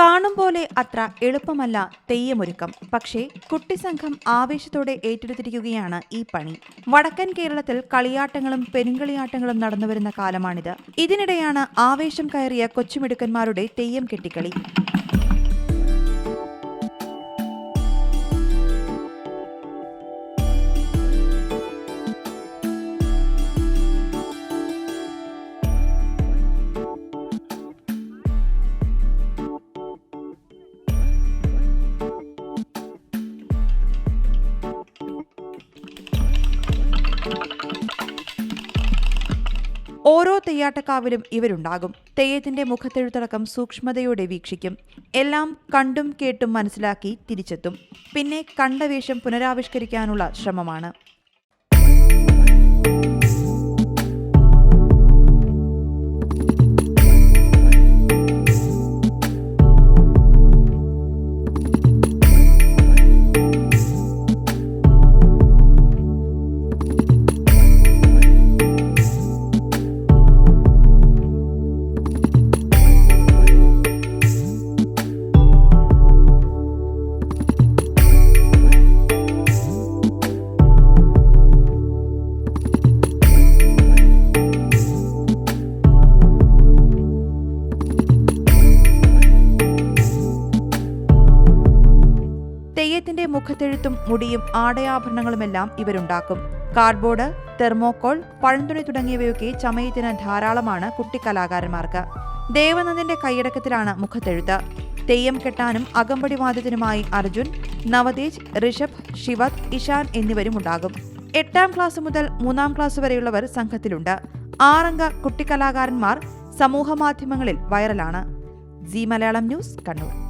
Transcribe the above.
കാണും പോലെ അത്ര എളുപ്പമല്ല തെയ്യമൊരുക്കം. പക്ഷേ കുട്ടിസംഘം ആവേശത്തോടെ ഏറ്റെടുത്തിരിക്കുകയാണ് ഈ പണി. വടക്കൻ കേരളത്തിൽ കളിയാട്ടങ്ങളും പെരുങ്കളിയാട്ടങ്ങളും നടന്നുവരുന്ന കാലമാണിത്. ഇതിനിടെയാണ് ആവേശം കയറിയ കൊച്ചുമിടുക്കന്മാരുടെ തെയ്യം കെട്ടിക്കളി. ഓരോ തെയ്യാട്ടക്കാവിലും ഇവരുണ്ടാകും. തെയ്യത്തിന്റെ മുഖത്തെഴുത്തടക്കം സൂക്ഷ്മതയോടെ വീക്ഷിക്കും. എല്ലാം കണ്ടും കേട്ടും മനസ്സിലാക്കി തിരിച്ചെത്തും. പിന്നെ കണ്ട വേഷം പുനരാവിഷ്കരിക്കാനുള്ള ശ്രമമാണ്. തെയ്യത്തിന്റെ മുഖത്തെഴുത്തും മുടിയും ആടയാഭരണങ്ങളുമെല്ലാം ഇവരുണ്ടാക്കും. കാർഡ്ബോർഡ് തെർമോക്കോൾ പഴന്തുണി തുടങ്ങിയവയൊക്കെ ചമയത്തിന് ധാരാളമാണ് കുട്ടിക്കലാകാരന്മാർക്ക് ദേവനന്ദന്റെ കൈയടക്കത്തിലാണ് മുഖത്തെഴുത്ത്. തെയ്യം കെട്ടാനും അകമ്പടി വാദ്യത്തിനുമായി അർജുൻ നവതേജ് ഋഷഭ് ശിവത് ഇഷാൻ എന്നിവരും ഉണ്ടാകും. എട്ടാം ക്ലാസ് മുതൽ മൂന്നാം ക്ലാസ് വരെയുള്ളവർ സംഘത്തിലുണ്ട്. ആറംഗ കുട്ടിക്കലാകാരന്മാർ സമൂഹമാധ്യമങ്ങളിൽ വൈറലാണ്. Zee Malayalam news Kannur.